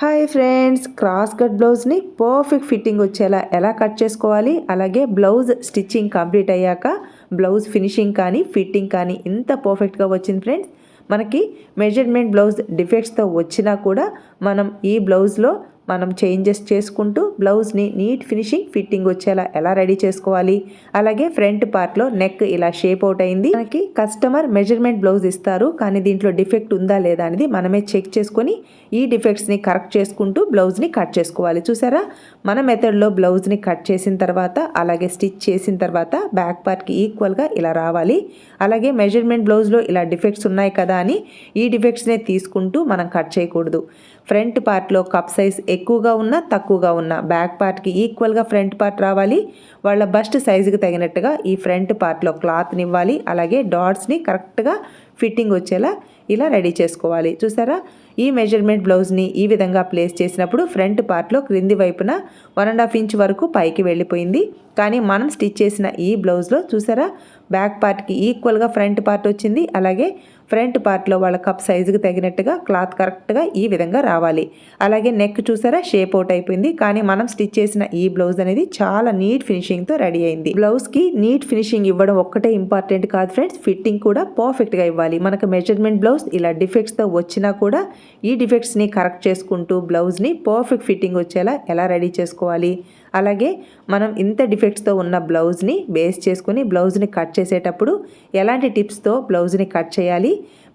Hi friends cross cut బ్లౌజ్ని perfect fitting వచ్చేలా ఎలా కట్ చేసుకోవాలి? అలాగే బ్లౌజ్ స్టిచ్చింగ్ కంప్లీట్ అయ్యాక బ్లౌజ్ ఫినిషింగ్ కానీ ఫిట్టింగ్ కానీ ఇంత పర్ఫెక్ట్గా వచ్చింది ఫ్రెండ్స్ మనకి మెజర్మెంట్ బ్లౌజ్ డిఫెక్ట్స్తో వచ్చినా కూడా మనం ఈ బ్లౌజ్లో మనం చేంజెస్ చేసుకుంటూ బ్లౌజ్ని నీట్ ఫినిషింగ్ ఫిట్టింగ్ వచ్చేలా ఎలా రెడీ చేసుకోవాలి? అలాగే ఫ్రంట్ పార్ట్లో నెక్ ఇలా షేప్ అవుట్ అయింది. మనకి కస్టమర్ మెజర్మెంట్ బ్లౌజ్ ఇస్తారు. కానీ దీంట్లో డిఫెక్ట్ ఉందా లేదా అనేది మనమే చెక్ చేసుకొని ఈ డిఫెక్ట్స్ని కరెక్ట్ చేసుకుంటూ బ్లౌజ్ని కట్ చేసుకోవాలి. చూసారా? మన మెథడ్లో బ్లౌజ్ని కట్ చేసిన తర్వాత అలాగే స్టిచ్ చేసిన తర్వాత బ్యాక్ పార్ట్కి ఈక్వల్గా ఇలా రావాలి. అలాగే మెజర్మెంట్ బ్లౌజ్లో ఇలా డిఫెక్ట్స్ ఉన్నాయి కదా అని ఈ డిఫెక్ట్స్నే తీసుకుంటూ మనం కట్ చేయకూడదు. ఫ్రంట్ పార్ట్లో కప్ సైజ్ ఎక్కువగా ఉన్నా తక్కువగా ఉన్నా. బ్యాక్ పార్ట్కి ఈక్వల్గా ఫ్రంట్ పార్ట్ రావాలి. వాళ్ళ బస్ట్ సైజుకి తగినట్టుగా ఈ ఫ్రంట్ పార్ట్లో క్లాత్ని ఇవ్వాలి అలాగే డాట్స్ని కరెక్ట్గా ఫిట్టింగ్ వచ్చేలా ఇలా రెడీ చేసుకోవాలి. చూసారా? ఈ మెజర్మెంట్ బ్లౌజ్ని ఈ విధంగా ప్లేస్ చేసినప్పుడు ఫ్రంట్ పార్ట్లో క్రింది వైపున వన్ అండ్ హాఫ్ ఇంచ్ వరకు పైకి వెళ్ళిపోయింది. కానీ మనం స్టిచ్ చేసిన ఈ బ్లౌజ్లో చూసారా? బ్యాక్ పార్ట్కి ఈక్వల్గా ఫ్రంట్ పార్ట్ వచ్చింది. అలాగే ఫ్రంట్ పార్ట్లో వాళ్ళ కప్ సైజుకి తగినట్టుగా క్లాత్ కరెక్ట్గా ఈ విధంగా రావాలి. అలాగే నెక్ చూసారా? షేప్ అవుట్ అయిపోయింది. కానీ మనం స్టిచ్ చేసిన ఈ బ్లౌజ్ అనేది చాలా నీట్ ఫినిషింగ్తో రెడీ అయింది. బ్లౌజ్కి నీట్ ఫినిషింగ్ ఇవ్వడం ఒక్కటే ఇంపార్టెంట్ కాదు ఫ్రెండ్స్. ఫిట్టింగ్ కూడా పర్ఫెక్ట్గా ఇవ్వాలి. మనకు మెజర్మెంట్ బ్లౌజ్ ఇలా డిఫెక్ట్స్తో వచ్చినా కూడా ఈ డిఫెక్ట్స్ని కరెక్ట్ చేసుకుంటూ బ్లౌజ్ని పర్ఫెక్ట్ ఫిట్టింగ్ వచ్చేలా ఎలా రెడీ చేసుకోవాలి? అలాగే మనం ఇంత డిఫెక్ట్స్తో ఉన్న బ్లౌజ్ని బేస్ చేసుకుని బ్లౌజ్ని కట్ చేసేటప్పుడు ఎలాంటి టిప్స్తో బ్లౌజ్ని కట్ చేయాలి?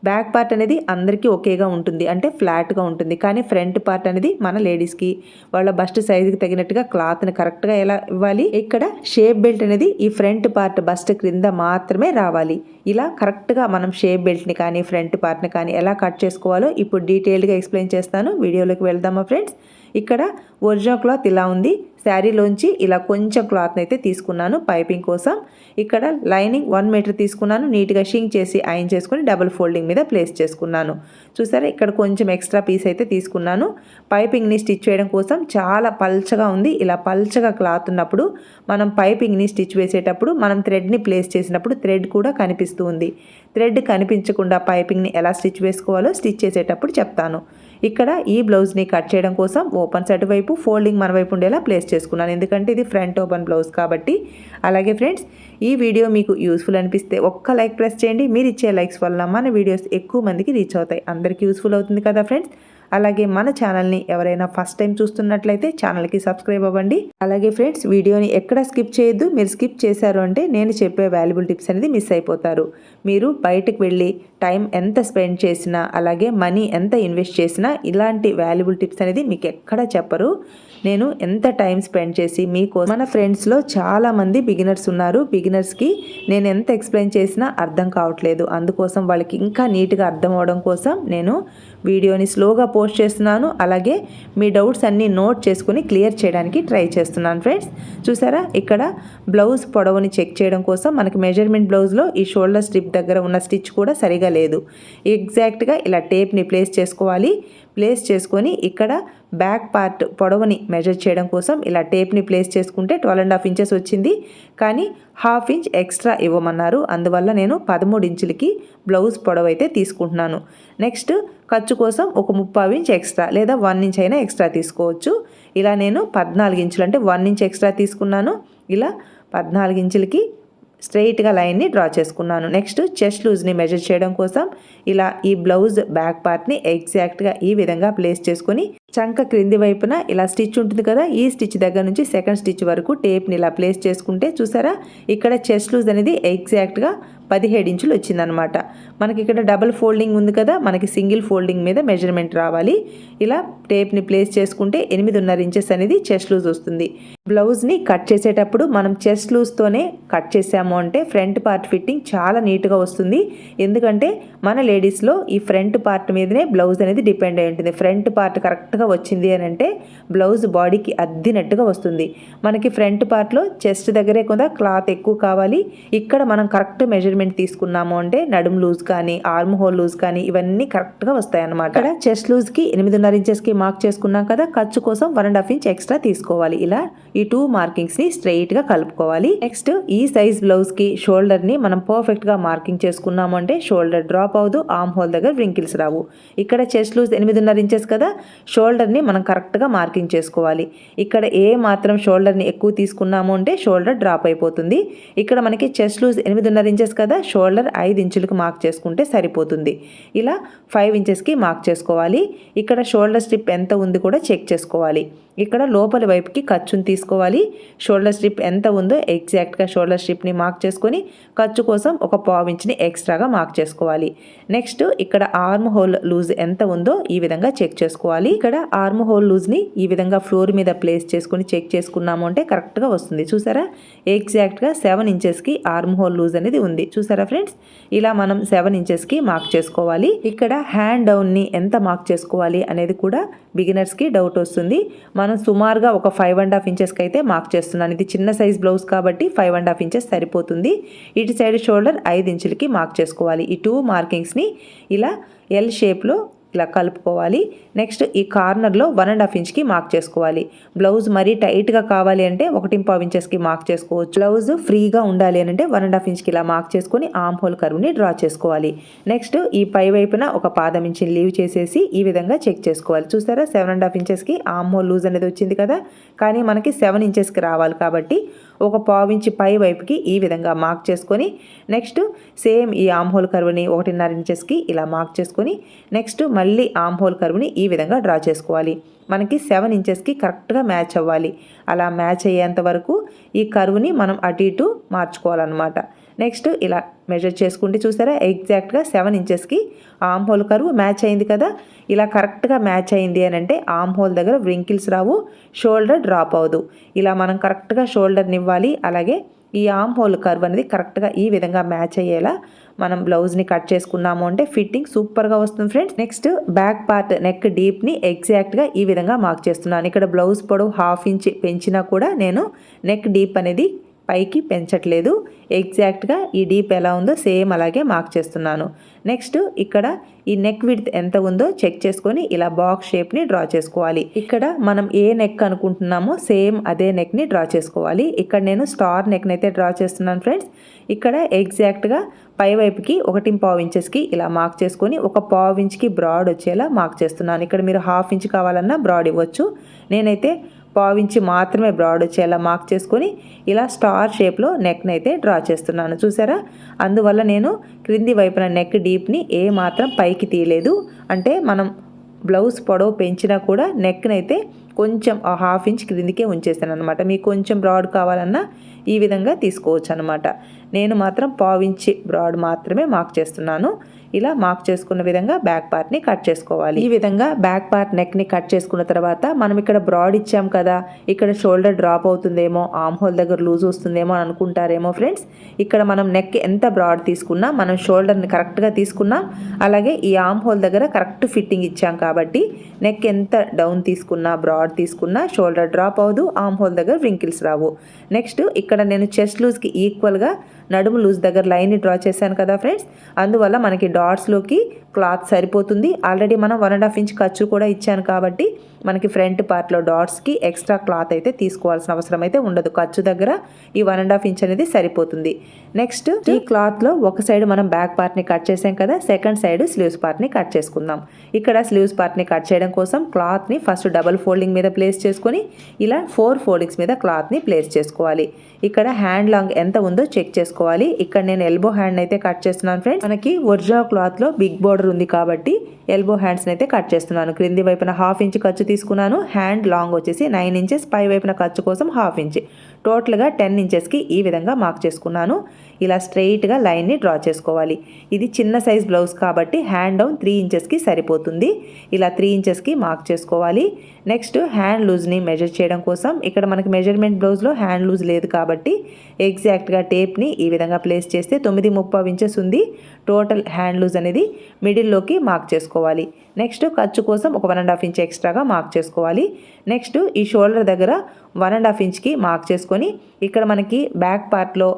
బ్యాక్ పార్ట్ అనేది అందరికీ ఒకేగా ఉంటుంది. అంటే ఫ్లాట్గా ఉంటుంది. కానీ ఫ్రంట్ పార్ట్ అనేది మన లేడీస్కి వాళ్ళ బస్ట్ సైజుకి తగినట్టుగా క్లాత్ని కరెక్ట్గా ఎలా ఇవ్వాలి? ఇక్కడ షేప్ బెల్ట్ అనేది ఈ ఫ్రంట్ పార్ట్ బస్ట్ క్రింద మాత్రమే రావాలి. ఇలా కరెక్ట్గా మనం షేప్ బెల్ట్ని కానీ ఫ్రంట్ పార్ట్ని కానీ ఎలా కట్ చేసుకోవాలో ఇప్పుడు డీటెయిల్డ్గా ఎక్స్ప్లెయిన్ చేస్తాను. వీడియోలోకి వెళ్దామా ఫ్రెండ్స్ ఇక్కడ ఒరిజినల్ క్లాత్ ఇలా ఉంది. శారీలోంచి ఇలా కొంచెం క్లాత్ని అయితే తీసుకున్నాను పైపింగ్ కోసం. ఇక్కడ లైనింగ్ వన్ మీటర్ తీసుకున్నాను. నీట్గా షింగ్ చేసి ఐన్ చేసుకుని డబుల్ ఫోల్డింగ్ మీద ప్లేస్ చేసుకున్నాను. చూసారా? ఇక్కడ కొంచెం ఎక్స్ట్రా పీస్ అయితే తీసుకున్నాను. పైపింగ్ని స్టిచ్ చేయడం కోసం చాలా పల్చగా ఉంది. ఇలా పల్చగా క్లాత్ ఉన్నప్పుడు మనం పైపింగ్ని స్టిచ్ వేసేటప్పుడు మనం థ్రెడ్ని ప్లేస్ చేసినప్పుడు థ్రెడ్ కూడా కనిపిస్తుంది థ్రెడ్ కనిపించకుండా పైపింగ్ని ఎలా స్టిచ్ వేసుకోవాలో స్టిచ్ చేసేటప్పుడు చెప్తాను. ఇక్కడ ఈ బ్లౌజ్ని కట్ చేయడం కోసం ఓపెన్ సైడ్ వైపు ఫోల్డింగ్ మన వైపు ఉండేలా ప్లేస్ చేసుకున్నాను. ఎందుకంటే ఇది ఫ్రంట్ ఓపెన్ బ్లౌజ్ కాబట్టి. అలాగే ఫ్రెండ్స్ ఈ వీడియో మీకు యూస్ఫుల్ అనిపిస్తే ఒక్క లైక్ ప్రెస్ చేయండి. మీరు ఇచ్చే లైక్స్ వల్ల మన వీడియోస్ ఎక్కువ మందికి రీచ్ అవుతాయి. అందరికీ యూస్ఫుల్ అవుతుంది కదా ఫ్రెండ్స్ అలాగే మన ఛానల్ని ఎవరైనా ఫస్ట్ టైం చూస్తున్నట్లయితే ఛానల్కి సబ్స్క్రైబ్ అవ్వండి. అలాగే ఫ్రెండ్స్ వీడియోని ఎక్కడ స్కిప్ చేయొద్దు. మీరు స్కిప్ చేశారు అంటే నేను చెప్పే వాల్యుబుల్ టిప్స్ అనేది మిస్ అయిపోతారు. మీరు బయటకు వెళ్ళి టైం ఎంత స్పెండ్ చేసినా అలాగే మనీ ఎంత ఇన్వెస్ట్ చేసినా ఇలాంటి వాల్యుబుల్ టిప్స్ అనేది మీకు ఎక్కడ చెప్పరు. నేను ఎంత టైం స్పెండ్ చేసి మీకు మన ఫ్రెండ్స్లో చాలామంది బిగినర్స్ ఉన్నారు. బిగినర్స్కి నేను ఎంత ఎక్స్ప్లెయిన్ చేసినా అర్థం కావట్లేదు. అందుకోసం వాళ్ళకి ఇంకా నీట్గా అర్థం అవడం కోసం నేను వీడియోని స్లోగా పోస్ట్ చేస్తున్నాను. అలాగే మీ డౌట్స్ అన్నీ నోట్ చేసుకుని క్లియర్ చేయడానికి ట్రై చేస్తున్నాను ఫ్రెండ్స్. చూసారా? ఇక్కడ బ్లౌజ్ పొడవుని చెక్ చేయడం కోసం మనకి మెజర్మెంట్ బ్లౌజ్లో ఈ షోల్డర్ స్ట్రిప్ దగ్గర ఉన్న స్టిచ్ కూడా సరిగా లేదు. ఎగ్జాక్ట్గా ఇలా టేప్ని ప్లేస్ చేసుకోవాలి. ప్లేస్ చేసుకొని ఇక్కడ బ్యాక్ పార్ట్ పొడవుని మెజర్ చేయడం కోసం ఇలా టేప్ని ప్లేస్ చేసుకుంటే ట్వెల్వ్ అండ్ హాఫ్ ఇంచెస్ వచ్చింది. కానీ హాఫ్ ఇంచ్ ఎక్స్ట్రా ఇవ్వమన్నారు. అందువల్ల నేను పదమూడు ఇంచులకి బ్లౌజ్ పొడవు అయితే తీసుకుంటున్నాను. నెక్స్ట్ ఖర్చు కోసం ఒక ముప్పావు ఇంచ్ ఎక్స్ట్రా లేదా వన్ ఇంచ్ అయినా ఎక్స్ట్రా తీసుకోవచ్చు. ఇలా నేను పద్నాలుగు ఇంచులు అంటే వన్ ఇంచ్ ఎక్స్ట్రా తీసుకున్నాను. ఇలా పద్నాలుగు ఇంచులకి స్ట్రెయిట్గా లైన్ని డ్రా చేసుకున్నాను. నెక్స్ట్ చెస్ట్ లూజ్ని మెజర్ చేయడం కోసం ఇలా ఈ బ్లౌజ్ బ్యాక్ పార్ట్ని ఎగ్జాక్ట్గా ఈ విధంగా ప్లేస్ చేసుకొని చంక క్రింది వైపున ఇలా స్టిచ్ ఉంటుంది కదా ఈ స్టిచ్ దగ్గర నుంచి సెకండ్ స్టిచ్ వరకు టేప్ని ఇలా ప్లేస్ చేసుకుంటే చూసారా? ఇక్కడ చెస్ట్ లూజ్ అనేది ఎగ్జాక్ట్గా పదిహేడు ఇంచులు వచ్చిందనమాట మనకి ఇక్కడ డబుల్ ఫోల్డింగ్ ఉంది కదా మనకి సింగిల్ ఫోల్డింగ్ మీద మెజర్మెంట్ రావాలి. ఇలా టేప్ని ప్లేస్ చేసుకుంటే ఎనిమిదిన్నర ఇంచెస్ అనేది చెస్ట్ లూజ్ వస్తుంది. బ్లౌజ్ని కట్ చేసేటప్పుడు మనం చెస్ట్ లూజ్తోనే కట్ చేసాము అంటే ఫ్రంట్ పార్ట్ ఫిట్టింగ్ చాలా నీట్గా వస్తుంది. ఎందుకంటే మన లేడీస్లో ఈ ఫ్రంట్ పార్ట్ మీదనే బ్లౌజ్ అనేది డిపెండ్ అయి ఉంటుంది. ఫ్రంట్ పార్ట్ కరెక్ట్ కరెక్ట్గా వచ్చింది అని అంటే బ్లౌజ్ బాడీకి అద్దినట్టుగా వస్తుంది. మనకి ఫ్రంట్ పార్ట్లో చెస్ట్ దగ్గరే కూడా క్లాత్ ఎక్కువ కావాలి. ఇక్కడ మనం కరెక్ట్ మెజర్మెంట్ తీసుకున్నాము అంటే నడుము లూజ్ కానీ ఆర్మ్ హోల్ లూజ్ కానీ ఇవన్నీ కరెక్ట్గా వస్తాయి అన్నమాట ఇక్కడ చెస్ట్ లూజ్కి ఎనిమిదిన్నర ఇంచెస్కి మార్క్ చేసుకున్నాం కదా ఖర్చు కోసం one and half inch extra తీసుకోవాలి. ఇలా ఈ టూ మార్కింగ్స్ని స్ట్రైట్గా కలుపుకోవాలి. నెక్స్ట్ ఈ సైజ్ బ్లౌజ్కి షోల్డర్ని మనం పర్ఫెక్ట్గా మార్కింగ్ చేసుకున్నాము అంటే షోల్డర్ డ్రాప్ అవ్వదు ఆర్మ్ హోల్ దగ్గర వ్రింకిల్స్ రావు. ఇక్కడ చెస్ట్ లూజ్ ఎనిమిదిన్నర ఇంచెస్ కదా షోల్డర్ షోల్డర్ని మనం కరెక్ట్గా మార్కింగ్ చేసుకోవాలి. ఇక్కడ ఏ మాత్రం షోల్డర్ని ఎక్కువ తీసుకున్నాము అంటే షోల్డర్ డ్రాప్ అయిపోతుంది. ఇక్కడ మనకి చెస్ట్ లూజ్ ఎనిమిదిన్నర ఇంచెస్ కదా షోల్డర్ ఐదు ఇంచులకు మార్క్ చేసుకుంటే సరిపోతుంది. ఇలా ఫైవ్ ఇంచెస్కి మార్క్ చేసుకోవాలి. ఇక్కడ షోల్డర్ స్ట్రిప్ ఎంత ఉంది కూడా చెక్ చేసుకోవాలి. ఇక్కడ లోపలి వైపుకి ఖర్చుని తీసుకోవాలి. షోల్డర్ స్ట్రిప్ ఎంత ఉందో ఎగ్జాక్ట్గా షోల్డర్ స్ట్రిప్ని మార్క్ చేసుకొని ఖర్చు కోసం ఒక పావు ఇంచ్ని ఎక్స్ట్రాగా మార్క్ చేసుకోవాలి. నెక్స్ట్ ఇక్కడ ఆర్మ్ హోల్ లూజ్ ఎంత ఉందో ఈ విధంగా చెక్ చేసుకోవాలి. ఇక్కడ ఇక్కడ ఆర్మ్ హోల్ లూజ్ని ఈ విధంగా ఫ్లోర్ మీద ప్లేస్ చేసుకుని చెక్ చేసుకున్నాము అంటే కరెక్ట్గా వస్తుంది. చూసారా? ఎగ్జాక్ట్గా సెవెన్ ఇంచెస్కి ఆర్మ్ హోల్ లూజ్ అనేది ఉంది. చూసారా ఫ్రెండ్స్ ఇలా మనం సెవెన్ ఇంచెస్కి మార్క్ చేసుకోవాలి. ఇక్కడ హ్యాండ్ డౌన్ని ఎంత మార్క్ చేసుకోవాలి అనేది కూడా బిగినర్స్కి డౌట్ వస్తుంది. మనం సుమారుగా ఒక ఫైవ్ అండ్ హాఫ్ ఇంచెస్కి అయితే మార్క్ చేస్తున్నాను ఇది చిన్న సైజ్ బ్లౌజ్ కాబట్టి ఫైవ్ అండ్ హాఫ్ ఇంచెస్ సరిపోతుంది. ఇటు సైడ్ షోల్డర్ ఐదు ఇంచులకి మార్క్ చేసుకోవాలి. ఈ టూ మార్కింగ్స్ని ఇలా ఎల్ షేప్లో ఇలా కలుపుకోవాలి. నెక్స్ట్ ఈ కార్నర్లో వన్ అండ్ హాఫ్ ఇంచ్కి మార్క్ చేసుకోవాలి. బ్లౌజ్ మరీ టైట్గా కావాలి అంటే ఒకటి పావు ఇంచెస్కి మార్క్ చేసుకోవచ్చు. బ్లౌజ్ ఫ్రీగా ఉండాలి అని అంటే వన్ అండ్ హాఫ్ ఇంచ్కి ఇలా మార్క్ చేసుకొని ఆమ్ హోల్ కరువుని డ్రా చేసుకోవాలి. నెక్స్ట్ ఈ పై వైపున ఒక పాదం ఇంచుని లీవ్ చేసేసి ఈ విధంగా చెక్ చేసుకోవాలి. చూసారా? సెవెన్ అండ్ హాఫ్ ఇంచెస్కి ఆమ్ హోల్ లూజ్ అనేది వచ్చింది కదా? కానీ మనకి సెవెన్ ఇంచెస్కి రావాలి కాబట్టి ఒక పావించి పై వైపుకి ఈ విధంగా మార్క్ చేసుకొని నెక్స్ట్ సేమ్ ఈ ఆమ్ హోల్ కర్వ్ని ఒకటిన్నర ఇంచెస్కి ఇలా మార్క్ చేసుకొని నెక్స్ట్ మళ్ళీ ఆమ్ హోల్ కర్వ్ని ఈ విధంగా డ్రా చేసుకోవాలి. మనకి సెవెన్ ఇంచెస్కి కరెక్ట్గా మ్యాచ్ అవ్వాలి. అలా మ్యాచ్ అయ్యేంత వరకు ఈ కర్వ్ని మనం అటు ఇటు మార్చుకోవాలన్నమాట. నెక్స్ట్ ఇలా మెజర్ చేసుకుంటే చూసారా? ఎగ్జాక్ట్గా సెవెన్ ఇంచెస్కి ఆమ్ హోల్ కరువు మ్యాచ్ అయింది కదా? ఇలా కరెక్ట్గా మ్యాచ్ అయింది అని అంటే ఆమ్ హోల్ దగ్గర వ్రింకిల్స్ రావు షోల్డర్ డ్రాప్ అవ్వదు. ఇలా మనం కరెక్ట్గా షోల్డర్ని ఇవ్వాలి. అలాగే ఈ ఆమ్ హోల్ కర్వ్ అనేది కరెక్ట్గా ఈ విధంగా మ్యాచ్ అయ్యేలా మనం బ్లౌజ్ని కట్ చేసుకున్నాము అంటే ఫిట్టింగ్ సూపర్గా వస్తుంది friends. Next back part neck డీప్ని ఎగ్జాక్ట్గా ఈ విధంగా మార్క్ చేస్తున్నాను. ఇక్కడ బ్లౌజ్ పొడవు హాఫ్ ఇంచ్ పెంచినా కూడా నేను నెక్ డీప్ అనేది పైకి పెంచట్లేదు. ఎగ్జాక్ట్గా ఈ డీప్ ఎలా ఉందో సేమ్ అలాగే మార్క్ చేస్తున్నాను. నెక్స్ట్ ఇక్కడ ఈ నెక్ విడ్త్ ఎంత ఉందో చెక్ చేసుకొని ఇలా బాక్స్ షేప్ని డ్రా చేసుకోవాలి. ఇక్కడ మనం ఏ నెక్ అనుకుంటున్నామో సేమ్ అదే నెక్ని డ్రా చేసుకోవాలి. ఇక్కడ నేను స్టార్ నెక్ని అయితే డ్రా చేస్తున్నాను ఫ్రెండ్స్. ఇక్కడ ఎగ్జాక్ట్గా పై వైపుకి ఒకటి పావు ఇంచెస్కి ఇలా మార్క్ చేసుకొని ఒక పావు ఇంచ్కి బ్రాడ్ వచ్చేలా మార్క్ చేస్తున్నాను. ఇక్కడ మీరు హాఫ్ ఇంచ్ కావాలన్నా బ్రాడ్ ఇవ్వచ్చు. నేనైతే పావించి మాత్రమే బ్రాడ్ వచ్చేలా మార్క్ చేసుకొని ఇలా స్టార్ షేప్లో నెక్ని అయితే డ్రా చేస్తున్నాను. చూసారా? అందువల్ల నేను క్రింది వైపున నెక్ డీప్ని ఏ మాత్రం పైకి తీయలేదు. అంటే మనం బ్లౌజ్ పొడవు పెంచినా కూడా నెక్ని అయితే కొంచెం హాఫ్ ఇంచ్ క్రిందికే ఉంచేసాను అనమాట మీకు కొంచెం బ్రాడ్ కావాలన్నా ఈ విధంగా తీసుకోవచ్చు అనమాట నేను మాత్రం పావించి బ్రాడ్ మాత్రమే మార్క్ చేస్తున్నాను. ఇలా మార్క్ చేసుకున్న విధంగా బ్యాక్ పార్ట్ని కట్ చేసుకోవాలి. ఈ విధంగా బ్యాక్ పార్ట్ నెక్ని కట్ చేసుకున్న తర్వాత మనం ఇక్కడ బ్రాడ్ ఇచ్చాం కదా ఇక్కడ షోల్డర్ డ్రాప్ అవుతుందేమో ఆమ్ హోల్ దగ్గర లూజ్ వస్తుందేమో అని అనుకుంటారేమో ఫ్రెండ్స్ ఇక్కడ మనం నెక్ ఎంత బ్రాడ్ తీసుకున్నా మనం షోల్డర్ని కరెక్ట్గా తీసుకున్నాం. అలాగే ఈ ఆమ్ హోల్ దగ్గర కరెక్ట్ ఫిట్టింగ్ ఇచ్చాం కాబట్టి నెక్ ఎంత డౌన్ తీసుకున్నా బ్రాడ్ తీసుకున్నా షోల్డర్ డ్రాప్ అవ్వదు ఆమ్ హోల్ దగ్గర వ్రింకిల్స్ రావు. నెక్స్ట్ ఇక్కడ నేను చెస్ట్ లూజ్కి ఈక్వల్గా నడుము లూజ్ దగ్గర లైన్ని డ్రా చేశాను కదా ఫ్రెండ్స్. అందువల్ల మనకి డాట్స్లోకి క్లాత్ సరిపోతుంది. ఆల్రెడీ మనం వన్ అండ్ హాఫ్ ఇంచ్ ఖర్చు కూడా ఇచ్చాను కాబట్టి మనకి ఫ్రంట్ పార్ట్లో డాట్స్కి ఎక్స్ట్రా క్లాత్ అయితే తీసుకోవాల్సిన అవసరం అయితే ఉండదు. ఖర్చు దగ్గర ఈ వన్ అండ్ హాఫ్ ఇంచ్ అనేది సరిపోతుంది. నెక్స్ట్ ఈ క్లాత్లో ఒక సైడ్ మనం బ్యాక్ పార్ట్ని కట్ చేసాం కదా సెకండ్ సైడ్ స్లీవ్స్ పార్ట్ని కట్ చేసుకుందాం. ఇక్కడ స్లీవ్స్ పార్ట్ని కట్ చేయడం కోసం క్లాత్ని ఫస్ట్ డబల్ ఫోల్డింగ్ మీద ప్లేస్ చేసుకొని ఇలా ఫోర్ ఫోల్డింగ్స్ మీద క్లాత్ని ప్లేస్ చేసుకోవాలి. ఇక్కడ హ్యాండ్ లాంగ్ ఎంత ఉందో చెక్ చేసుకోవాలి. ఇక్కడ నేను ఎల్బో హ్యాండ్ అయితే కట్ చేస్తున్నాను ఫ్రెండ్స్ మనకి ఒరిజినల్ క్లాత్లో బిగ్ బోర్డర్ ఉంది కాబట్టి ఎల్బో హ్యాండ్స్ని అయితే కట్ చేస్తున్నాను. క్రింది వైపున హాఫ్ ఇంచ్ ఖర్చు తీసుకున్నాను. హ్యాండ్ లాంగ్ వచ్చేసి నైన్ ఇంచెస్ పై వైపున ఖర్చు కోసం హాఫ్ ఇంచ్ టోటల్గా టెన్ ఇంచెస్కి ఈ విధంగా మార్క్ చేసుకున్నాను. ఇలా స్ట్రెయిట్గా లైన్ని డ్రా చేసుకోవాలి. ఇది చిన్న సైజ్ బ్లౌజ్ కాబట్టి హ్యాండ్ డౌన్ త్రీ ఇంచెస్కి సరిపోతుంది. ఇలా త్రీ ఇంచెస్కి మార్క్ చేసుకోవాలి. నెక్స్ట్ హ్యాండ్ లూజ్ని మెజర్ చేయడం కోసం ఇక్కడ మనకి మెజర్మెంట్ బ్లౌజ్లో హ్యాండ్ లూజ్ లేదు కాబట్టి ఎగ్జాక్ట్గా టేప్ని ఈ విధంగా ప్లేస్ చేస్తే తొమ్మిది ముప్పై ఇంచెస్ ఉంది. టోటల్ హ్యాండ్ లూజ్ అనేది మిడిల్లోకి మార్క్ చేసుకోవాలి. నెక్స్ట్ ఖర్చు కోసం ఒక వన్ అండ్ హాఫ్ ఇంచ్ ఎక్స్ట్రాగా మార్క్ చేసుకోవాలి. నెక్స్ట్ ఈ షోల్డర్ దగ్గర వన్ అండ్ హాఫ్ ఇంచ్కి మార్క్ చేసుకొని ఇక్కడ మనకి బ్యాక్ పార్ట్లో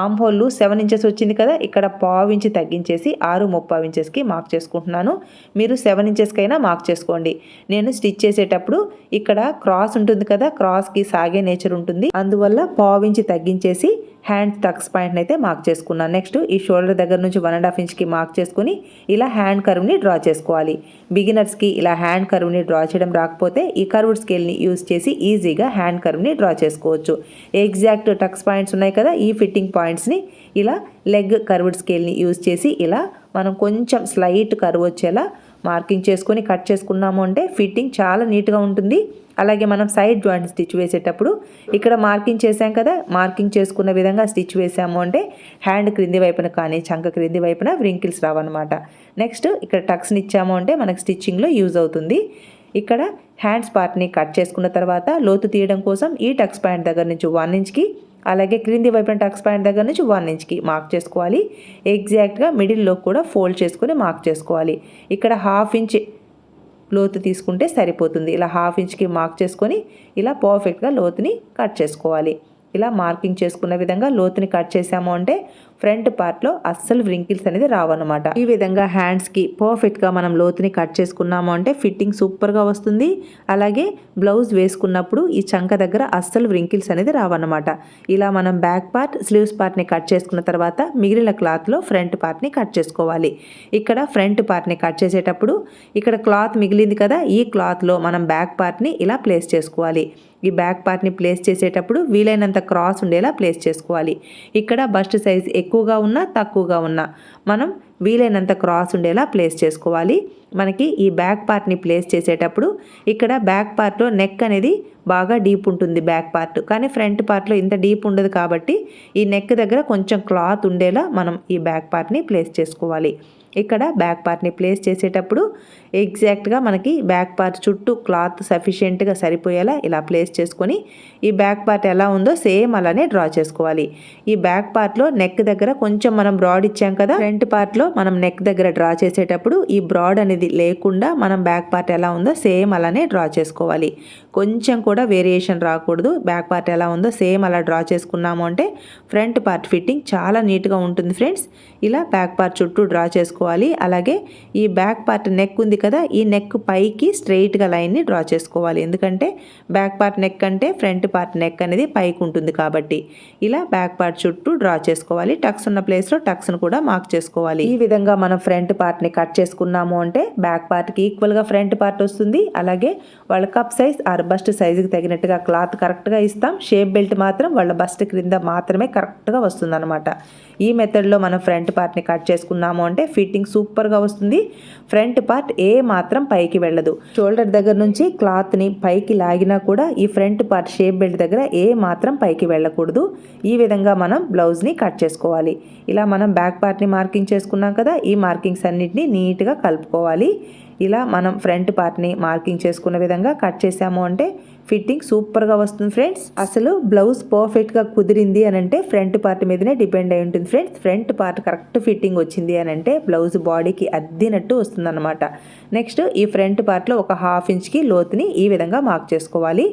ఆమ్ హోల్లు సెవెన్ ఇంచెస్ వచ్చింది కదా ఇక్కడ పావు ఇంచ్ తగ్గించేసి ఆరు ముప్పై ఇంచెస్కి మార్క్ చేసుకుంటున్నాను. మీరు సెవెన్ ఇంచెస్కైనా మార్క్ చేసుకోండి. నేను స్టిచ్ చేసేటప్పుడు ఇక్కడ క్రాస్ ఉంటుంది కదా క్రాస్కి సాగే నేచర్ ఉంటుంది. అందువల్ల పావు ఇంచ్ తగ్గించేసి హ్యాండ్ టక్స్ పాయింట్ని అయితే మార్క్ చేసుకున్నాను. నెక్స్ట్ ఈ షోల్డర్ దగ్గర నుంచి వన్ అండ్ హాఫ్ ఇంచ్కి మార్క్ చేసుకుని ఇలా హ్యాండ్ కర్వ్ని డ్రా చేసుకోవాలి. బిగినర్స్కి ఇలా హ్యాండ్ కర్వ్ని డ్రా చేయడం రాకపోతే ఈ కర్వ్డ్ స్కేల్ని యూస్ చేసి ఈజీగా హ్యాండ్ కర్వ్ని డ్రా చేసుకోవచ్చు. ఎగ్జాక్ట్ టక్స్ పాయింట్స్ ఉన్నాయి కదా ఈ ఫిట్టింగ్ పాయింట్స్ని ఇలా లెగ్ కర్వ్డ్ స్కేల్ని యూస్ చేసి ఇలా మనం కొంచెం స్లైట్ కర్వ్ వచ్చేలా మార్కింగ్ చేసుకొని కట్ చేసుకున్నాము అంటే ఫిట్టింగ్ చాలా నీట్గా ఉంటుంది. అలాగే మనం సైడ్ జాయింట్ స్టిచ్ వేసేటప్పుడు ఇక్కడ మార్కింగ్ చేసాం కదా మార్కింగ్ చేసుకున్న విధంగా స్టిచ్ వేసాము అంటే హ్యాండ్ క్రింది వైపున కానీ చంక క్రింది వైపున వ్రింకిల్స్ రావన్నమాట. నెక్స్ట్ ఇక్కడ టక్స్ని ఇచ్చాము అంటే మనకి స్టిచ్చింగ్లో యూజ్ అవుతుంది. ఇక్కడ హ్యాండ్స్ పార్ట్ని కట్ చేసుకున్న తర్వాత లోతు తీయడం కోసం ఈ టక్స్ పాయింట్ దగ్గర నుంచి వన్ ఇంచ్కి అలాగే క్రింది వైపున టక్స్ పాయింట్ దగ్గర నుంచి వన్ ఇంచ్కి మార్క్ చేసుకోవాలి. ఎగ్జాక్ట్గా మిడిల్లో కూడా ఫోల్డ్ చేసుకొని మార్క్ చేసుకోవాలి. ఇక్కడ హాఫ్ ఇంచ్ లోతు తీసుకుంటే సరిపోతుంది. ఇలా హాఫ్ ఇంచ్కి మార్క్ చేసుకొని ఇలా పర్ఫెక్ట్గా లోతుని కట్ చేసుకోవాలి. ఇలా మార్కింగ్ చేసుకున్న విధంగా లోతుని కట్ చేసాము అంటే ఫ్రంట్ పార్ట్లో అస్సలు వ్రింకిల్స్ అనేది రావన్నమాట. ఈ విధంగా హ్యాండ్స్కి పర్ఫెక్ట్గా మనం లోతుని కట్ చేసుకున్నాము అంటే ఫిట్టింగ్ సూపర్గా వస్తుంది. అలాగే బ్లౌజ్ వేసుకున్నప్పుడు ఈ చంక దగ్గర అస్సలు వ్రింకిల్స్ అనేది రావన్నమాట. ఇలా మనం బ్యాక్ పార్ట్ స్లీవ్స్ పార్ట్ని కట్ చేసుకున్న తర్వాత మిగిలిన క్లాత్లో ఫ్రంట్ పార్ట్ని కట్ చేసుకోవాలి. ఇక్కడ ఫ్రంట్ పార్ట్ని కట్ చేసేటప్పుడు ఇక్కడ క్లాత్ మిగిలింది కదా ఈ క్లాత్లో మనం బ్యాక్ పార్ట్ని ఇలా ప్లేస్ చేసుకోవాలి. ఈ బ్యాక్ పార్ట్ని ప్లేస్ చేసేటప్పుడు వీలైనంత క్రాస్ ఉండేలా ప్లేస్ చేసుకోవాలి. ఇక్కడ బస్ట్ సైజ్ ఎక్కువగా ఉన్నా తక్కువగా ఉన్నా మనం వీలైనంత క్రాస్ ఉండేలా ప్లేస్ చేసుకోవాలి. మనకి ఈ బ్యాక్ పార్ట్ని ప్లేస్ చేసేటప్పుడు ఇక్కడ బ్యాక్ పార్ట్లో నెక్ అనేది బాగా డీప్ ఉంటుంది బ్యాక్ పార్ట్ కానీ ఫ్రంట్ పార్ట్లో ఇంత డీప్ ఉండదు కాబట్టి ఈ నెక్ దగ్గర కొంచెం క్లాత్ ఉండేలా మనం ఈ బ్యాక్ పార్ట్ని ప్లేస్ చేసుకోవాలి. ఇక్కడ బ్యాక్ పార్ట్ని ప్లేస్ చేసేటప్పుడు ఎగ్జాక్ట్గా మనకి బ్యాక్ పార్ట్ చుట్టూ క్లాత్ సఫిషియెంట్గా సరిపోయేలా ఇలా ప్లేస్ చేసుకొని ఈ బ్యాక్ పార్ట్ ఎలా ఉందో సేమ్ అలానే డ్రా చేసుకోవాలి. ఈ బ్యాక్ పార్ట్లో నెక్ దగ్గర కొంచెం మనం బ్రాడ్ ఇచ్చాం కదా ఫ్రంట్ పార్ట్లో మనం నెక్ దగ్గర డ్రా చేసేటప్పుడు ఈ బ్రాడ్ అనేది లేకుండా మనం బ్యాక్ పార్ట్ ఎలా ఉందో సేమ్ అలానే డ్రా చేసుకోవాలి. కొంచెం కూడా వేరియేషన్ రాకూడదు. బ్యాక్ పార్ట్ ఎలా ఉందో సేమ్ అలా డ్రా చేసుకున్నాము అంటే ఫ్రంట్ పార్ట్ ఫిట్టింగ్ చాలా నీట్గా ఉంటుంది ఫ్రెండ్స్. ఇలా బ్యాక్ పార్ట్ చుట్టూ డ్రా చేసుకోవాలి. అలాగే ఈ బ్యాక్ పార్ట్ నెక్ ఉంది కదా ఈ నెక్ పైకి స్ట్రెయిట్గా లైన్ని డ్రా చేసుకోవాలి. ఎందుకంటే బ్యాక్ పార్ట్ నెక్ అంటే ఫ్రంట్ పార్ట్ నెక్ అనేది పైకి ఉంటుంది కాబట్టి ఇలా బ్యాక్ పార్ట్ చుట్టూ డ్రా చేసుకోవాలి. టక్స్ ఉన్న ప్లేస్లో టక్స్ను కూడా మార్క్ చేసుకోవాలి. ఈ విధంగా మనం ఫ్రంట్ పార్ట్ని కట్ చేసుకున్నాము అంటే బ్యాక్ పార్ట్కి ఈక్వల్గా ఫ్రంట్ పార్ట్ వస్తుంది. అలాగే వాళ్ళ కప్ సైజ్ ఆర్ బస్ట్ సైజుకి తగినట్టుగా క్లాత్ కరెక్ట్గా ఇస్తాం. షేప్ బెల్ట్ మాత్రం వాళ్ళ బస్ట్ క్రింద మాత్రమే కరెక్ట్గా వస్తుందన్నమాట. ఈ మెథడ్లో మనం ఫ్రంట్ పార్ట్ని కట్ చేసుకున్నాము అంటే ఫిట్టింగ్ సూపర్గా వస్తుంది. ఫ్రంట్ పార్ట్ ఏ ఏ మాత్రం పైకి వెళ్ళదు. షోల్డర్ దగ్గర నుంచి క్లాత్ని పైకి లాగినా కూడా ఈ ఫ్రంట్ పార్ట్ షేప్ బెల్ట్ దగ్గర ఏ మాత్రం పైకి వెళ్ళకూడదు. ఈ విధంగా మనం బ్లౌజ్ని కట్ చేసుకోవాలి. ఇలా మనం బ్యాక్ పార్ట్ని మార్కింగ్ చేసుకున్నాం కదా ఈ మార్కింగ్స్ అన్నిటిని నీట్గా కలుపుకోవాలి. ఇలా మనం ఫ్రంట్ పార్ట్ని మార్కింగ్ చేసుకున్న విధంగా కట్ చేసాము అంటే ఫిట్టింగ్ సూపర్గా వస్తుంది ఫ్రెండ్స్. అసలు బ్లౌజ్ పర్ఫెక్ట్గా కుదిరింది అని అంటే ఫ్రంట్ పార్ట్ మీదనే డిపెండ్ అయి ఉంటుంది friends. Front part correct fitting వచ్చింది అని అంటే బ్లౌజ్ బాడీకి అద్దినట్టు వస్తుందన్నమాట. నెక్స్ట్ ఈ ఫ్రంట్ పార్ట్లో ఒక హాఫ్ ఇంచ్కి లోతుని ఈ విధంగా మార్క్ చేసుకోవాలి.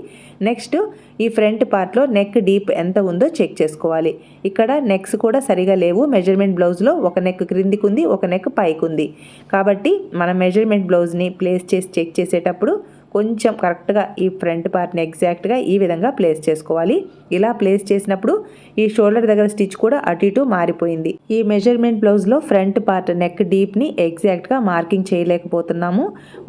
నెక్స్ట్ ఈ ఫ్రంట్ పార్ట్లో నెక్ డీప్ ఎంత ఉందో చెక్ చేసుకోవాలి. ఇక్కడ నెక్స్ కూడా సరిగా లేవు. మెజర్మెంట్ బ్లౌజ్లో ఒక నెక్ క్రిందికి ఉంది ఒక నెక్ పైకి ఉంది. కాబట్టి మన మెజర్మెంట్ బ్లౌజ్ని ప్లేస్ చేసి చెక్ చేసేటప్పుడు కొంచెం కరెక్ట్గా ఈ ఫ్రంట్ పార్ట్ని ఎగ్జాక్ట్గా ఈ విధంగా ప్లేస్ చేసుకోవాలి. ఇలా ప్లేస్ చేసినప్పుడు ఈ షోల్డర్ దగ్గర స్టిచ్ కూడా అటు ఇటు మారిపోయింది. ఈ మెజర్మెంట్ బ్లౌజ్లో ఫ్రంట్ పార్ట్ నెక్ డీప్ని ఎగ్జాక్ట్గా మార్కింగ్ చేయలేకపోతున్నాము.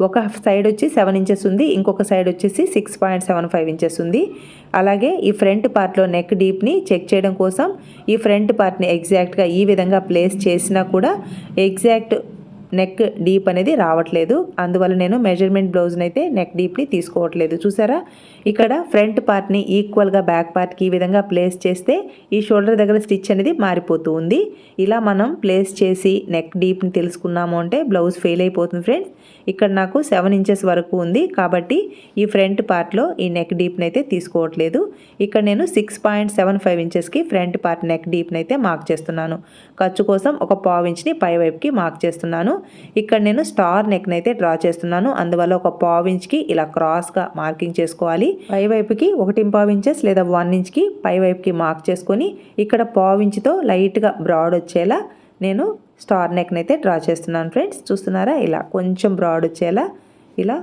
ఒక సైడ్ వచ్చి సెవెన్ ఇంచెస్ ఉంది ఇంకొక సైడ్ వచ్చేసి six point seven five inches ఉంది. అలాగే ఈ ఫ్రంట్ పార్ట్లో నెక్ డీప్ని చెక్ చేయడం కోసం ఈ ఫ్రంట్ పార్ట్ని ఎగ్జాక్ట్గా ఈ విధంగా ప్లేస్ చేసినా కూడా ఎగ్జాక్ట్ నెక్ డీప్ అనేది రావట్లేదు. అందువల్ల నేను మెజర్మెంట్ బ్లౌజ్ని అయితే నెక్ డీప్ని తీసుకోవట్లేదు. చూసారా? ఇక్కడ ఫ్రంట్ పార్ట్ని ఈక్వల్గా బ్యాక్ పార్ట్కి ఈ విధంగా ప్లేస్ చేస్తే ఈ షోల్డర్ దగ్గర స్టిచ్ అనేది మారిపోతూ ఉంది. ఇలా మనం ప్లేస్ చేసి నెక్ డీప్ని తెలుసుకున్నాము అంటే బ్లౌజ్ ఫెయిల్ అయిపోతుంది ఫ్రెండ్స్ ఇక్కడ నాకు సెవెన్ ఇంచెస్ వరకు ఉంది. కాబట్టి ఈ ఫ్రంట్ పార్ట్లో ఈ నెక్ డీప్ని అయితే తీసుకోవట్లేదు. ఇక్కడ నేను సిక్స్ పాయింట్ సెవెన్ ఫైవ్ ఇంచెస్కి ఫ్రంట్ పార్ట్ నెక్ డీప్ని అయితే మార్క్ చేస్తున్నాను. ఖర్చు కోసం ఒక పావు పైవైపుకి పై వైపుకి మార్క్ చేస్తున్నాను. ఇక్కడ నేను స్టార్ నెక్ని అయితే డ్రా చేస్తున్నాను. అందువల్ల ఒక పావించ్కి ఇలా క్రాస్గా మార్కింగ్ చేసుకోవాలి. పై వైపుకి ఒకటి పావు ఇంచెస్ లేదా వన్ ఇంచ్కి పై వైపుకి మార్క్ చేసుకొని ఇక్కడ పావు ఇంచుతో లైట్గా బ్రాడ్ వచ్చేలా నేను స్టార్ నెక్ని అయితే డ్రా చేస్తున్నాను ఫ్రెండ్స్. చూస్తున్నారా? ఇలా కొంచెం బ్రాడ్ వచ్చేలా ఇలా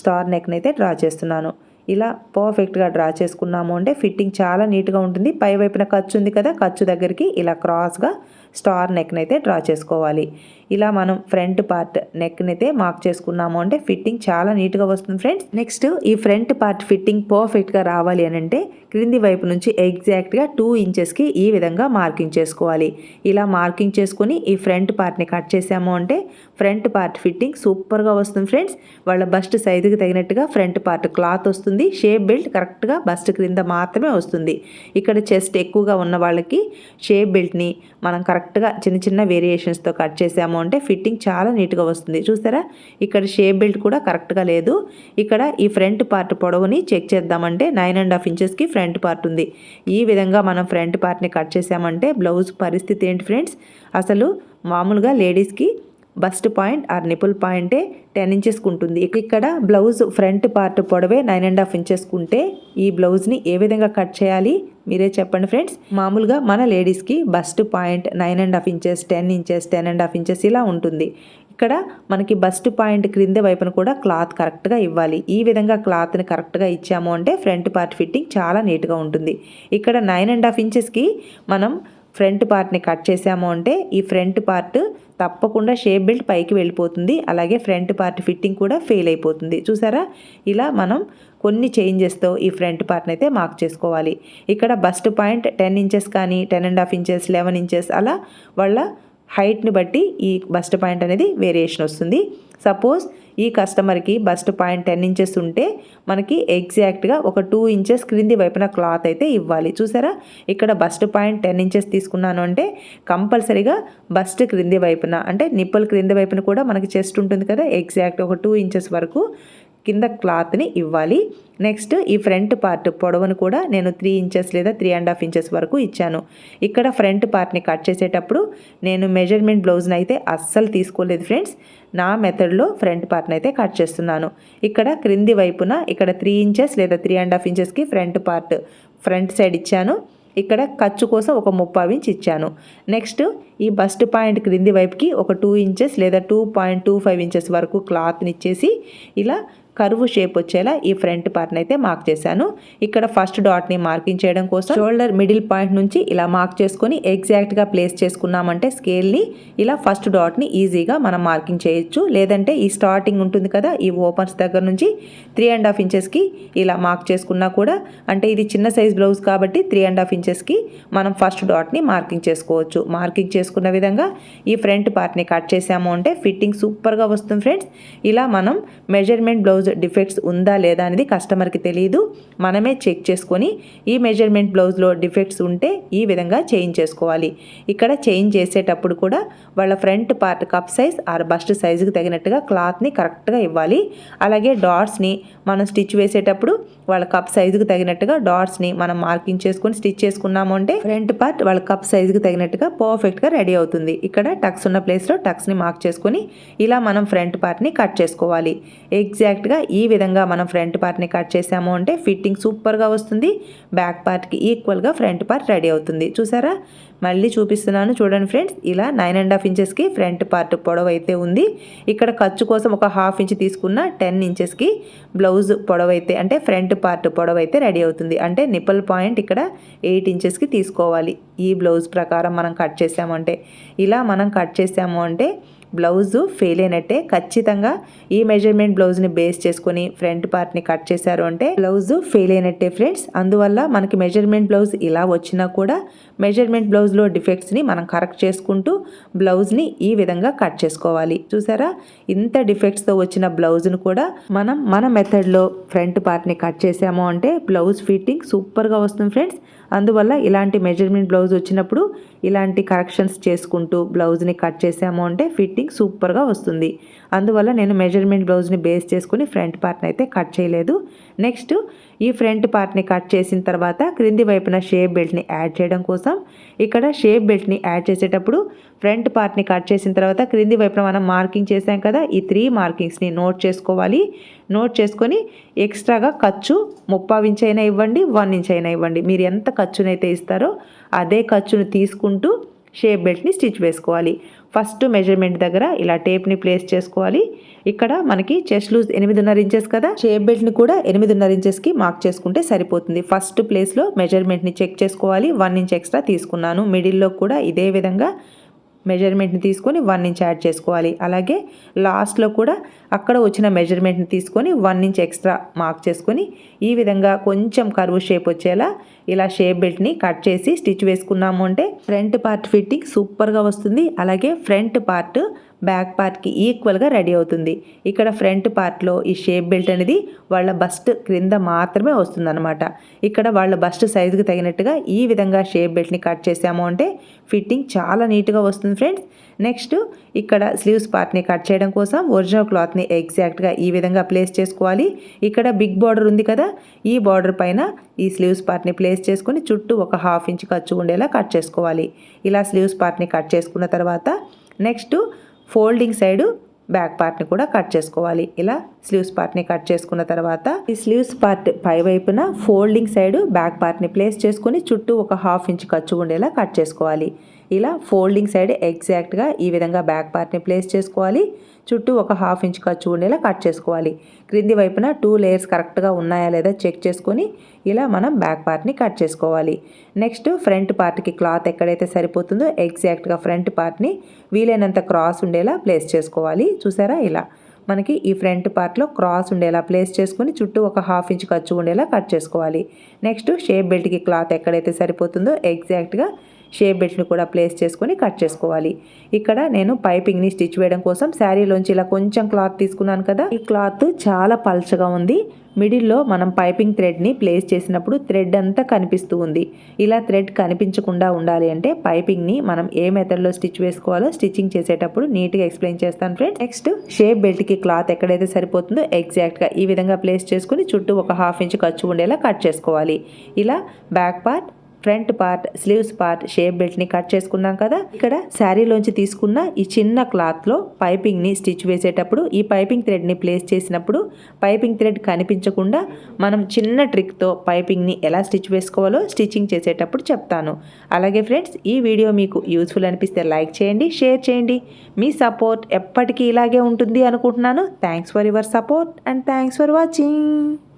స్టార్ నెక్ని అయితే డ్రా చేస్తున్నాను. ఇలా పర్ఫెక్ట్గా డ్రా చేసుకున్నాము అంటే ఫిట్టింగ్ చాలా నీట్గా ఉంటుంది. పై వైపున ఖర్చు ఉంది కదా ఖర్చు దగ్గరికి ఇలా క్రాస్గా స్టార్ నెక్ని అయితే డ్రా చేసుకోవాలి. ఇలా మనం ఫ్రంట్ పార్ట్ నెక్ని అయితే మార్క్ చేసుకున్నాము అంటే ఫిట్టింగ్ చాలా నీట్గా వస్తుంది ఫ్రెండ్స్. నెక్స్ట్ ఈ ఫ్రంట్ పార్ట్ ఫిట్టింగ్ పర్ఫెక్ట్గా రావాలి అని అంటే క్రింది వైపు నుంచి ఎగ్జాక్ట్గా టూ ఇంచెస్కి ఈ విధంగా మార్కింగ్ చేసుకోవాలి. ఇలా మార్కింగ్ చేసుకొని ఈ ఫ్రంట్ పార్ట్ని కట్ చేసాము అంటే ఫ్రంట్ పార్ట్ ఫిట్టింగ్ సూపర్గా వస్తుంది ఫ్రెండ్స్. వాళ్ళ బస్ట్ సైజుకి తగినట్టుగా ఫ్రంట్ పార్ట్ క్లాత్ వస్తుంది. షేప్ బెల్ట్ కరెక్ట్గా బస్ట్ క్రింద మాత్రమే వస్తుంది. ఇక్కడ చెస్ట్ ఎక్కువగా ఉన్న వాళ్ళకి షేప్ బెల్ట్ని మనం కరెక్ట్గా చిన్న చిన్న వేరియేషన్స్తో కట్ చేసాము అంటే ఫిట్టింగ్ చాలా నీట్గా వస్తుంది. చూసారా? ఇక్కడ షేప్ బెల్ట్ కూడా కరెక్ట్గా లేదు. ఇక్కడ ఈ ఫ్రంట్ పార్ట్ పొడవుని చెక్ చేద్దామంటే నైన్ అండ్ హాఫ్ ఇంచెస్కి ఫ్రంట్ పార్ట్ ఉంది. ఈ విధంగా మనం ఫ్రంట్ పార్ట్ని కట్ చేసామంటే బ్లౌజ్ పరిస్థితి ఏంటి ఫ్రెండ్స్? అసలు మామూలుగా లేడీస్కి బస్ట్ పాయింట్ ఆర్ నిపుల్ పాయింటే టెన్ ఇంచెస్ ఉంటుంది ఇక్కడ బ్లౌజ్ ఫ్రంట్ పార్ట్ పొడవే నైన్ అండ్ హాఫ్ ఇంచెస్ ఉంటే ఈ బ్లౌజ్ని ఏ విధంగా కట్ చేయాలి? మీరే చెప్పండి ఫ్రెండ్స్. మామూలుగా మన లేడీస్కి bust point nine and half inches ten inches ten and half inches ఇలా ఉంటుంది. ఇక్కడ మనకి బస్ట్ పాయింట్ క్రింద వైపున కూడా క్లాత్ కరెక్ట్గా ఇవ్వాలి. ఈ విధంగా క్లాత్ని కరెక్ట్గా ఇచ్చాము అంటే ఫ్రంట్ పార్ట్ ఫిట్టింగ్ చాలా నీట్గా ఉంటుంది. ఇక్కడ నైన్ అండ్ హాఫ్ ఇంచెస్కి మనం ఫ్రంట్ పార్ట్ని కట్ చేసాము అంటే ఈ ఫ్రంట్ పార్ట్ తప్పకుండా షేప్ బెల్ట్ పైకి వెళ్ళిపోతుంది. అలాగే ఫ్రంట్ పార్ట్ ఫిట్టింగ్ కూడా ఫెయిల్ అయిపోతుంది. చూసారా? ఇలా మనం కొన్ని చేంజెస్తో ఈ ఫ్రంట్ పార్ట్ని అయితే మార్క్ చేసుకోవాలి. ఇక్కడ బస్ట్ పాయింట్ టెన్ ఇంచెస్ కానీ ten and half inches eleven inches అలా వాళ్ళ హైట్ని బట్టి ఈ బస్ట్ పాయింట్ అనేది వేరియేషన్ వస్తుంది. సపోజ్ ఈ కస్టమర్కి బస్ట్ పాయింట్ టెన్ ఇంచెస్ ఉంటే మనకి ఎగ్జాక్ట్గా ఒక టూ ఇంచెస్ క్రింది వైపున క్లాత్ అయితే ఇవ్వాలి. చూసారా? ఇక్కడ బస్ట్ పాయింట్ టెన్ ఇంచెస్ తీసుకున్నాను అంటే కంపల్సరీగా బస్ట్ క్రింది వైపున అంటే నిప్పుల క్రింది వైపున కూడా మనకి చెస్ట్ ఉంటుంది కదా? ఎగ్జాక్ట్ ఒక టూ ఇంచెస్ వరకు కింద క్లాత్ని ఇవ్వాలి. నెక్స్ట్ ఈ ఫ్రంట్ పార్ట్ పొడవును కూడా నేను త్రీ ఇంచెస్ లేదా త్రీ అండ్ హాఫ్ ఇంచెస్ వరకు ఇచ్చాను. ఇక్కడ ఫ్రంట్ పార్ట్ని కట్ చేసేటప్పుడు నేను మెజర్మెంట్ బ్లౌజ్ని అయితే అస్సలు తీసుకోలేదు ఫ్రెండ్స్. నా మెథడ్లో ఫ్రంట్ పార్ట్ని అయితే కట్ చేస్తున్నాను. ఇక్కడ క్రింది వైపున ఇక్కడ త్రీ ఇంచెస్ లేదా త్రీ అండ్ హాఫ్ ఇంచెస్కి ఫ్రంట్ పార్ట్ ఫ్రంట్ సైడ్ ఇచ్చాను. ఇక్కడ ఖర్చు కోసం ఒక ముప్పావు ఇంచ్ ఇచ్చాను. నెక్స్ట్ ఈ బస్ట్ పాయింట్ క్రింది వైపుకి ఒక టూ ఇంచెస్ లేదా two point two five inches వరకు క్లాత్ని ఇచ్చేసి ఇలా కరువు షేప్ వచ్చేలా ఈ ఫ్రంట్ పార్ట్ని అయితే మార్క్ చేశాను. ఇక్కడ ఫస్ట్ డాట్ని మార్కింగ్ చేయడం కోసం షోల్డర్ మిడిల్ పాయింట్ నుంచి ఇలా మార్క్ చేసుకొని ఎగ్జాక్ట్గా ప్లేస్ చేసుకున్నామంటే స్కేల్ని ఇలా ఫస్ట్ డాట్ని ఈజీగా మనం మార్కింగ్ చేయొచ్చు. లేదంటే ఈ స్టార్టింగ్ ఉంటుంది కదా ఈ ఓపెన్స్ దగ్గర నుంచి త్రీ అండ్ హాఫ్ ఇంచెస్కి ఇలా మార్క్ చేసుకున్నా కూడా అంటే ఇది చిన్న సైజ్ బ్లౌజ్ కాబట్టి త్రీ అండ్ హాఫ్ ఇంచెస్కి మనం ఫస్ట్ డాట్ని మార్కింగ్ చేసుకోవచ్చు. మార్కింగ్ చేసుకున్న విధంగా ఈ ఫ్రంట్ పార్ట్ని కట్ చేసాము అంటే ఫిట్టింగ్ సూపర్గా వస్తుంది ఫ్రెండ్స్ ఇలా మనం మెజర్మెంట్ బ్లౌజ్ బ్లౌజ్ డిఫెక్ట్స్ ఉందా లేదా అనేది కస్టమర్కి తెలియదు మనమే చెక్ చేసుకొని ఈ మెజర్మెంట్ బ్లౌజ్లో డిఫెక్ట్స్ ఉంటే ఈ విధంగా చేంజ్ చేసుకోవాలి. ఇక్కడ చేంజ్ చేసేటప్పుడు కూడా వాళ్ళ front part cup size or bust సైజుకి తగినట్టుగా క్లాత్ని కరెక్ట్గా ఇవ్వాలి. అలాగే డాట్స్ని మనం స్టిచ్ వేసేటప్పుడు వాళ్ళ కప్ సైజుకి తగినట్టుగా డాట్స్ని మనం మార్కింగ్ చేసుకొని స్టిచ్ చేసుకున్నాము అంటే ఫ్రంట్ పార్ట్ వాళ్ళ కప్ సైజుకి తగినట్టుగా పర్ఫెక్ట్గా రెడీ అవుతుంది. ఇక్కడ టక్స్ ఉన్న ప్లేస్లో టక్స్ని మార్క్ చేసుకొని ఇలా మనం ఫ్రంట్ పార్ట్ని కట్ చేసుకోవాలి. ఎగ్జాక్ట్గా ఈ విధంగా మనం ఫ్రంట్ పార్ట్ని కట్ చేసాము అంటే ఫిట్టింగ్ సూపర్గా వస్తుంది. బ్యాక్ పార్ట్కి ఈక్వల్గా ఫ్రంట్ పార్ట్ రెడీ అవుతుంది. చూసారా? మళ్ళీ చూపిస్తున్నాను. చూడండి ఫ్రెండ్స్ ఇలా నైన్ అండ్ హాఫ్ ఇంచెస్కి ఫ్రంట్ పార్ట్ పొడవు అయితే ఉంది. ఇక్కడ ఖర్చు కోసం ఒక హాఫ్ ఇంచ్ తీసుకున్న టెన్ ఇంచెస్కి బ్లౌజ్ పొడవు అయితే అంటే ఫ్రంట్ పార్ట్ పొడవు అయితే రెడీ అవుతుంది. అంటే నిప్పల్ పాయింట్ ఇక్కడ ఎయిట్ ఇంచెస్కి తీసుకోవాలి. ఈ బ్లౌజ్ ప్రకారం మనం కట్ చేసాము అంటే. ఇలా మనం కట్ చేసాము అంటే బ్లౌజు ఫెయిల్ అయినట్టే ఖచ్చితంగా ఈ మెజర్మెంట్ బ్లౌజ్ని బేస్ చేసుకొని ఫ్రంట్ పార్ట్ని కట్ చేశారు అంటే బ్లౌజ్ ఫెయిల్ అయినట్టే ఫ్రెండ్స్ అందువల్ల మనకి మెజర్మెంట్ బ్లౌజ్ ఇలా వచ్చినా కూడా మెజర్మెంట్ బ్లౌజ్లో డిఫెక్ట్స్ని మనం కరెక్ట్ చేసుకుంటూ బ్లౌజ్ని ఈ విధంగా కట్ చేసుకోవాలి. చూసారా? ఇంత డిఫెక్ట్స్తో వచ్చిన బ్లౌజ్ను కూడా మనం మన మెథడ్లో ఫ్రంట్ పార్ట్ని కట్ చేసాము అంటే బ్లౌజ్ ఫిట్టింగ్ సూపర్గా వస్తుంది ఫ్రెండ్స్ అందువల్ల ఇలాంటి మెజర్మెంట్ బ్లౌజ్ వచ్చినప్పుడు ఇలాంటి కరెక్షన్స్ చేసుకుంటూ బ్లౌజ్ని కట్ చేసాము అంటే ఫిట్టింగ్ సూపర్గా వస్తుంది. అందువల్ల నేను మెజర్మెంట్ బ్లౌజ్ని బేస్ చేసుకుని ఫ్రంట్ పార్ట్ని అయితే కట్ చేయలేదు. నెక్స్ట్ ఈ ఫ్రంట్ పార్ట్ని కట్ చేసిన తర్వాత క్రింది వైపున షేప్ బెల్ట్ని యాడ్ చేయడం కోసం ఇక్కడ షేప్ బెల్ట్ని యాడ్ చేసేటప్పుడు ఫ్రంట్ పార్ట్ని కట్ చేసిన తర్వాత క్రింది వైపున మనం మార్కింగ్ చేసాం కదా ఈ త్రీ మార్కింగ్స్ని నోట్ చేసుకోవాలి. నోట్ చేసుకొని ఎక్స్ట్రాగా ఖర్చు ముప్పావు ఇంచ్ అయినా ఇవ్వండి వన్ ఇంచ్ అయినా ఇవ్వండి. మీరు ఎంత ఖర్చునైతే ఇస్తారో అదే ఖర్చును తీసుకుంటూ షేప్ బెల్ట్ని స్టిచ్ వేసుకోవాలి. ఫస్ట్ మెజర్మెంట్ దగ్గర ఇలా టేప్ని ప్లేస్ చేసుకోవాలి. ఇక్కడ మనకి చెస్ట్ లూజ్ ఎనిమిదిన్నర ఇంచెస్ కదా. షేప్ బెల్ట్ని కూడా ఎనిమిదిన్నర ఇంచెస్కి మార్క్ చేసుకుంటే సరిపోతుంది. ఫస్ట్ ప్లేస్లో మెజర్మెంట్ని చెక్ చేసుకోవాలి. వన్ ఇంచ్ ఎక్స్ట్రా తీసుకున్నాను. మిడిల్లో కూడా ఇదే విధంగా మెజర్మెంట్ని తీసుకొని వన్ ఇంచ్ యాడ్ చేసుకోవాలి. అలాగే లాస్ట్లో కూడా అక్కడ వచ్చిన మెజర్మెంట్ని తీసుకొని వన్ ఇంచ్ ఎక్స్ట్రా మార్క్ చేసుకొని ఈ విధంగా కొంచెం కరువు షేప్ వచ్చేలా ఇలా షేప్ బెల్ట్ని కట్ చేసి స్టిచ్ వేసుకున్నాము అంటే ఫ్రంట్ పార్ట్ ఫిట్టింగ్ సూపర్గా వస్తుంది. అలాగే ఫ్రంట్ పార్ట్ బ్యాక్ పార్ట్కి ఈక్వల్గా రెడీ అవుతుంది. ఇక్కడ ఫ్రంట్ పార్ట్లో ఈ షేప్ బెల్ట్ అనేది వాళ్ళ బస్ట్ క్రింద మాత్రమే వస్తుందన్నమాట. ఇక్కడ వాళ్ళ బస్ట్ సైజుకి తగినట్టుగా ఈ విధంగా షేప్ బెల్ట్ని కట్ చేసాము అంటే ఫిట్టింగ్ చాలా నీట్గా వస్తుంది ఫ్రెండ్స్. నెక్స్ట్ ఇక్కడ స్లీవ్స్ పార్ట్ని కట్ చేయడం కోసం ఒరిజినల్ క్లాత్ని ఎగ్జాక్ట్గా ఈ విధంగా ప్లేస్ చేసుకోవాలి. ఇక్కడ బిగ్ బార్డర్ ఉంది కదా ఈ బార్డర్ పైన ఈ స్లీవ్స్ పార్ట్ని ప్లేస్ చేసుకొని చుట్టూ ఒక హాఫ్ ఇంచ్ ఖర్చు ఉండేలా కట్ చేసుకోవాలి. ఇలా స్లీవ్స్ పార్ట్ని కట్ చేసుకున్న తర్వాత నెక్స్ట్ ఫోల్డింగ్ సైడు బ్యాక్ పార్ట్ని కూడా కట్ చేసుకోవాలి. ఇలా స్లీవ్స్ పార్ట్ని కట్ చేసుకున్న తర్వాత ఈ స్లీవ్స్ పార్ట్ పై వైపున ఫోల్డింగ్ సైడ్ బ్యాక్ పార్ట్ని ప్లేస్ చేసుకొని చుట్టూ ఒక హాఫ్ ఇంచ్ ఖర్చు ఉండేలా కట్ చేసుకోవాలి. ఇలా ఫోల్డింగ్ సైడ్ ఎగ్జాక్ట్గా ఈ విధంగా బ్యాక్ పార్ట్ని ప్లేస్ చేసుకోవాలి. చుట్టూ ఒక హాఫ్ ఇంచ్ ఖర్చు ఉండేలా కట్ చేసుకోవాలి. క్రింది వైపున టూ లేయర్స్ కరెక్ట్గా ఉన్నాయా లేదా చెక్ చేసుకొని ఇలా మనం బ్యాక్ పార్ట్ని కట్ చేసుకోవాలి. నెక్స్ట్ ఫ్రంట్ పార్ట్కి క్లాత్ ఎక్కడైతే సరిపోతుందో ఎగ్జాక్ట్గా ఫ్రంట్ పార్ట్ని వీలైనంత క్రాస్ ఉండేలా ప్లేస్ చేసుకోవాలి. చూసారా ఇలా మనకి ఈ ఫ్రంట్ పార్ట్లో క్రాస్ ఉండేలా ప్లేస్ చేసుకొని చుట్టూ ఒక హాఫ్ ఇంచ్ ఖర్చు ఉండేలా కట్ చేసుకోవాలి. నెక్స్ట్ షేప్ బెల్ట్కి క్లాత్ ఎక్కడైతే సరిపోతుందో ఎగ్జాక్ట్గా షేప్ బెల్ట్ని కూడా ప్లేస్ చేసుకొని కట్ చేసుకోవాలి. ఇక్కడ నేను పైపింగ్ని స్టిచ్ వేయడం కోసం శారీలోంచి ఇలా కొంచెం క్లాత్ తీసుకున్నాను కదా. ఈ క్లాత్ చాలా పల్చగా ఉంది. మిడిల్లో మనం పైపింగ్ థ్రెడ్ని ప్లేస్ చేసినప్పుడు థ్రెడ్ అంతా కనిపిస్తూ ఉంది. ఇలా థ్రెడ్ కనిపించకుండా ఉండాలి అంటే పైపింగ్ని మనం ఏ మెథడ్లో స్టిచ్ వేసుకోవాలో స్టిచ్చింగ్ చేసేటప్పుడు నీట్గా ఎక్స్ప్లెయిన్ చేస్తాను ఫ్రెండ్స్. నెక్స్ట్ షేప్ బెల్ట్కి క్లాత్ ఎక్కడైతే సరిపోతుందో ఎగ్జాక్ట్గా ఈ విధంగా ప్లేస్ చేసుకుని చుట్టూ ఒక హాఫ్ ఇంచ్ ఖర్చు ఉండేలా కట్ చేసుకోవాలి. ఇలా back part front part sleeves part shape బెల్ట్ని cut చేసుకున్నాం కదా? ఇక్కడ శారీలోంచి తీసుకున్న ఈ చిన్న క్లాత్లో పైపింగ్ని స్టిచ్ వేసేటప్పుడు ఈ పైపింగ్ థ్రెడ్ని ప్లేస్ చేసినప్పుడు పైపింగ్ థ్రెడ్ కనిపించకుండా మనం చిన్న ట్రిక్తో పైపింగ్ని ఎలా స్టిచ్ వేసుకోవాలో స్టిచ్చింగ్ చేసేటప్పుడు చెప్తాను. అలాగే ఫ్రెండ్స్ ఈ వీడియో మీకు యూస్ఫుల్ అనిపిస్తే లైక్ చేయండి షేర్ చేయండి. మీ సపోర్ట్ ఎప్పటికీ ఇలాగే ఉంటుంది అనుకుంటున్నాను. Thanks for your support and thanks for watching.